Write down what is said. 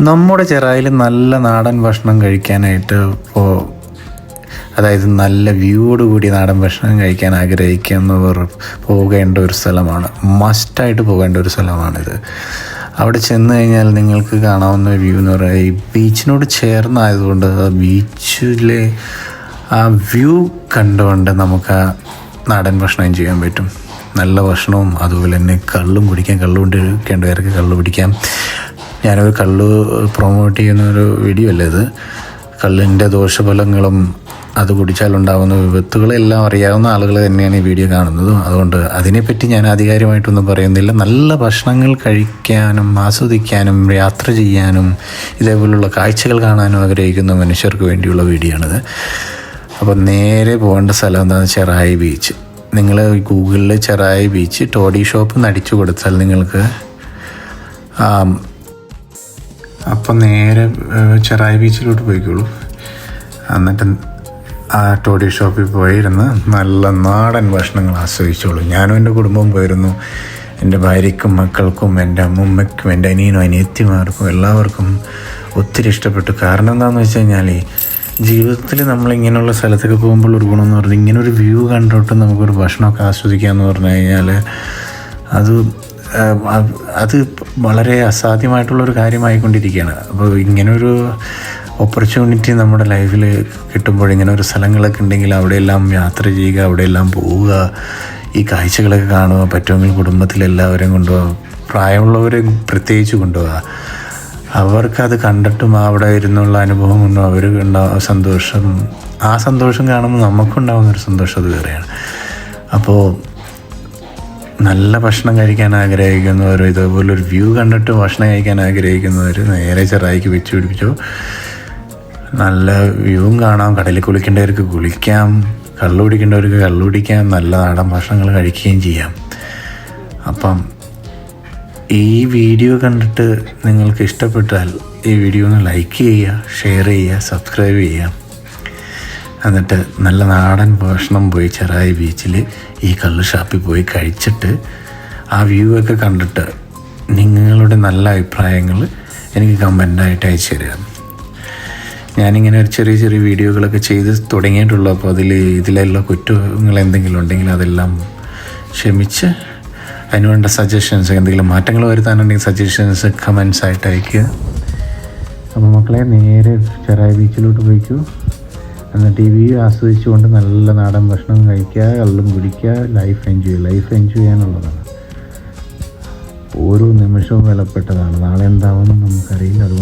നമ്മുടെ ചെറായിൽ നല്ല നാടൻ ഭക്ഷണം കഴിക്കാനായിട്ട് ഇപ്പോൾ അതായത് നല്ല വ്യൂയോട് കൂടി നാടൻ ഭക്ഷണം കഴിക്കാൻ ആഗ്രഹിക്കുന്നവർ പോകേണ്ട ഒരു സ്ഥലമാണ്. മസ്റ്റായിട്ട് പോകേണ്ട ഒരു സ്ഥലമാണിത്. അവിടെ ചെന്ന് കഴിഞ്ഞാൽ നിങ്ങൾക്ക് കാണാവുന്ന വ്യൂ എന്ന് പറയുന്നത് ഈ ബീച്ചിനോട് ചേർന്നായതുകൊണ്ട് ബീച്ചിലെ ആ വ്യൂ കണ്ടുകൊണ്ട് നമുക്ക് ആ നാടൻ ഭക്ഷണം ചെയ്യാൻ പറ്റും. നല്ല ഭക്ഷണവും അതുപോലെ തന്നെ കള്ളും കുടിക്കാം. കള്ളു കൊണ്ടിരിക്കേണ്ടവർക്ക് കള്ള് പിടിക്കാം ഞാനൊരു കള്ള് പ്രൊമോട്ട് ചെയ്യുന്ന ഒരു വീഡിയോ അല്ലേ ഇത്? കള്ളിന്റെ ദോഷഫലങ്ങളും അത് കുടിച്ചാലുണ്ടാകുന്ന വിപത്തുകളെല്ലാം അറിയാവുന്ന ആളുകൾ തന്നെയാണ് ഈ വീഡിയോ കാണുന്നതും. അതുകൊണ്ട് അതിനെപ്പറ്റി ഞാൻ ആധികാരികമായിട്ടൊന്നും പറയുന്നില്ല. നല്ല ഭക്ഷണങ്ങൾ കഴിക്കാനും ആസ്വദിക്കാനും യാത്ര ചെയ്യാനും ഇതേപോലുള്ള കാഴ്ചകൾ കാണാനും ആഗ്രഹിക്കുന്ന മനുഷ്യർക്ക് വേണ്ടിയുള്ള വീഡിയോ ആണിത്. അപ്പോൾ നേരെ പോകേണ്ട സ്ഥലം എന്താണെന്ന് ചെറായി ബീച്ച് നിങ്ങൾ ഗൂഗിളിൽ ചെറായി ബീച്ച് ടോഡി ഷോപ്പ് നടിച്ചു കൊടുത്താൽ നിങ്ങൾക്ക് അപ്പം നേരെ ചെറായി ബീച്ചിലോട്ട് പോയിക്കോളൂ. എന്നിട്ട് ആ ടോഡി ഷോപ്പിൽ പോയിരുന്ന് നല്ല നാടൻ ഭക്ഷണങ്ങൾ ആസ്വദിച്ചോളൂ. ഞാനും എന്റെ കുടുംബവും പോയിരുന്നു. എന്റെ ഭാര്യയ്ക്കും മക്കൾക്കും എന്റെ അമ്മമ്മയ്ക്കും എന്റെ അനിയനും അനിയത്തിമാർക്കും എല്ലാവർക്കും ഒത്തിരി ഇഷ്ടപ്പെട്ടു. കാരണം എന്താണെന്ന് വെച്ച് കഴിഞ്ഞാൽ ജീവിതത്തിൽ നമ്മൾ ഇങ്ങനെയുള്ള സ്ഥലത്തൊക്കെ പോകുമ്പോൾ ഒരു ഗുണം എന്ന് പറഞ്ഞാൽ ഇങ്ങനെ ഒരു വ്യൂ കണ്ടിട്ട് നമുക്കൊരു ഭക്ഷണമൊക്കെ ആസ്വദിക്കുക എന്ന് പറഞ്ഞു കഴിഞ്ഞാൽ അത് അത് വളരെ അസാധ്യമായിട്ടുള്ളൊരു കാര്യമായിക്കൊണ്ടിരിക്കുകയാണ്. അപ്പോൾ ഇങ്ങനൊരു ഓപ്പർച്യൂണിറ്റി നമ്മുടെ ലൈഫിൽ കിട്ടുമ്പോൾ ഇങ്ങനെ ഒരു സ്ഥലങ്ങളൊക്കെ ഉണ്ടെങ്കിൽ അവിടെയെല്ലാം യാത്ര ചെയ്യുക അവിടെയെല്ലാം പോവുക ഈ കാഴ്ചകളൊക്കെ കാണുക പറ്റുമെങ്കിൽ കുടുംബത്തിലെല്ലാവരെയും കൊണ്ടുപോകുക പ്രായമുള്ളവരെ പ്രത്യേകിച്ച് കൊണ്ടുപോകുക അവർക്കത് കണ്ടിട്ടും അവിടെ ഇരുന്നുള്ള അനുഭവം കൊണ്ടും അവർ ഉണ്ടാവുന്ന സന്തോഷം ആ സന്തോഷം കാണുമ്പോൾ നമുക്കുണ്ടാകുന്ന ഒരു സന്തോഷം അത് വേറെയാണ്. അപ്പോൾ നല്ല ഭക്ഷണം കഴിക്കാൻ ആഗ്രഹിക്കുന്നവർ ഇതേപോലെ ഒരു വ്യൂ കണ്ടിട്ട് ഭക്ഷണം കഴിക്കാൻ ആഗ്രഹിക്കുന്നവർ നേരെ ചെറായിക്ക് വെച്ച് പിടിപ്പിച്ചു. നല്ല വ്യൂവും കാണാം. കടലിൽ കുളിക്കേണ്ടവർക്ക് കുളിക്കാം. കള്ളു കുടിക്കേണ്ടവർക്ക് കള്ളു കുടിക്കാം. നല്ല നാടൻ ഭക്ഷണങ്ങൾ കഴിക്കുകയും ചെയ്യാം. അപ്പം ഈ വീഡിയോ കണ്ടിട്ട് നിങ്ങൾക്ക് ഇഷ്ടപ്പെട്ടാൽ ഈ വീഡിയോ ഒന്ന് ലൈക്ക് ചെയ്യുക ഷെയർ ചെയ്യുക സബ്സ്ക്രൈബ് ചെയ്യുക. എന്നിട്ട് നല്ല നാടൻ ഭക്ഷണം പോയി ചെറായി ബീച്ചിൽ ഈ കള്ള് ഷാപ്പിൽ പോയി കഴിച്ചിട്ട് ആ വ്യൂ ഒക്കെ കണ്ടിട്ട് നിങ്ങളുടെ നല്ല അഭിപ്രായങ്ങൾ എനിക്ക് കമന്റായിട്ട് അയച്ചു തരിക. ഞാനിങ്ങനെ ഒരു ചെറിയ ചെറിയ വീഡിയോകളൊക്കെ ചെയ്ത് തുടങ്ങിയിട്ടുള്ളൂ. അപ്പോൾ അതിൽ ഇതിലുള്ള കുറ്റങ്ങൾ എന്തെങ്കിലും ഉണ്ടെങ്കിൽ അതെല്ലാം ക്ഷമിച്ച് അതിനുവേണ്ട സജഷൻസ് എന്തെങ്കിലും മാറ്റങ്ങൾ വരുത്താനുണ്ടെങ്കിൽ സജഷൻസ് കമൻസ് ആയിട്ട് അയക്കുക അപ്പോൾ മക്കളെ നേരെ ചെറായി ബീച്ചിലോട്ട് പോയിക്കൂ. എന്നിട്ട് ഈ വ്യൂ ആസ്വദിച്ചുകൊണ്ട് നല്ല നാടൻ ഭക്ഷണം കഴിക്കുക കള്ളും കുടിക്കുക ലൈഫ് എൻജോയ് ലൈഫ് എൻജോയ് ചെയ്യാനുള്ളതാണ്. ഓരോ നിമിഷവും വിലപ്പെട്ടതാണ്. നാളെ എന്താവുമെന്ന് നമുക്കറിയില്ല. അതുകൊണ്ട്